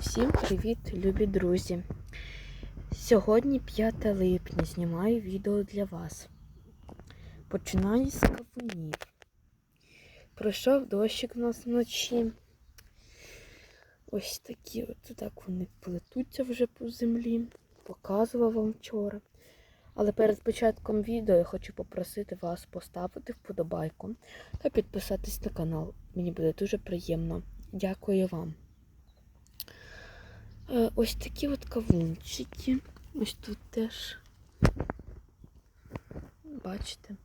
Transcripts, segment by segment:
Всім привіт, любі друзі! Сьогодні 5 липня знімаю відео для вас. Починаю з кавунів. Пройшов дощик у нас вночі. Ось такі от так вони плетуться вже по землі. Показував вам вчора. Але перед початком відео я хочу попросити вас поставити вподобайку та підписатись на канал. Мені буде дуже приємно. Дякую вам. Е, Ось такі от кавунчики. Ось тут теж. Бачите.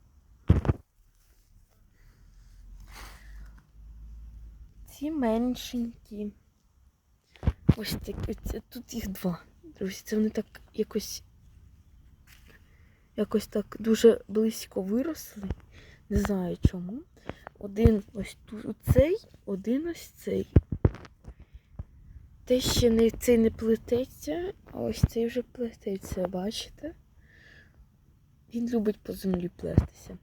Ці меншенькі. Ось такі. Це- Тут їх два. Друзі, це вони так якось. Якось так дуже близько виросли. Не знаю чому. Один ось тут цей, один ось цей. Те ще не, цей не плететься, а ось цей вже плететься, бачите? Він любить по землі плестися.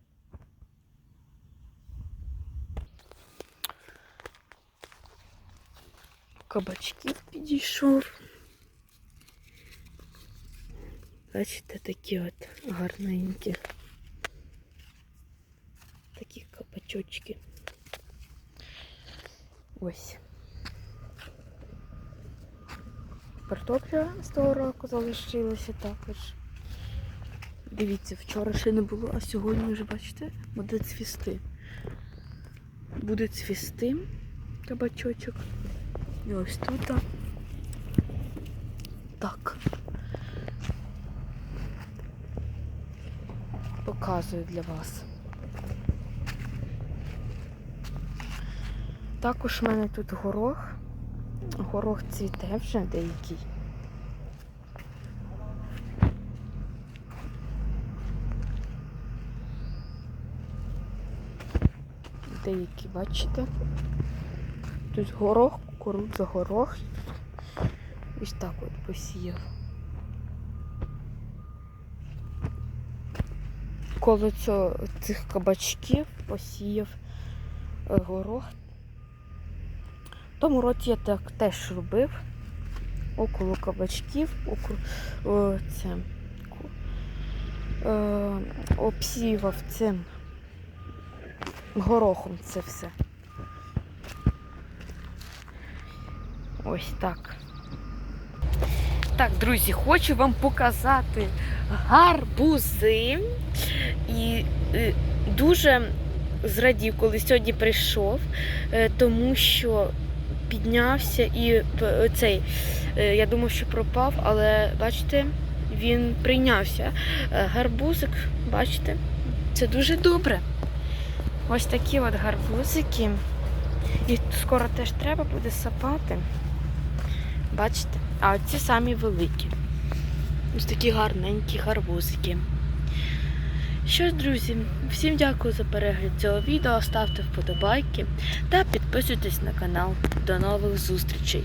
Кабачків підійшов. Бачите, такі от гарненькі. Такі кабачочки. Ось. Картопля з того року залишилася також. Дивіться, вчора ще не було, а сьогодні вже, бачите, буде цвісти. Буде цвісти кабачочок. І ось тут. Так. Показую для вас. Також в мене тут горох. Горох цвіте вже деякий. Деякі, бачите? Тут горох, кукурудза, горох. Ось так от посіяв. Коло цього, цих кабачків посіяв е, горох. Тому році я так теж робив. Около кабачків, около о, це, ку- е, обсівав цим горохом це все. Ось так. Так, друзі, хочу вам показати гарбузи. І е, дуже зрадів, коли сьогодні прийшов, е, тому що піднявся і цей, е, я думав, що пропав, але бачите, він прийнявся. Е, Гарбузик, бачите, це дуже добре. Ось такі от гарбузики. І скоро теж треба буде сапати. Бачите? А ці самі великі. Ось такі гарненькі гарбузики. Що ж, друзі, всім дякую за перегляд цього відео. Ставте вподобайки та підписуйтесь на канал. До нових зустрічей!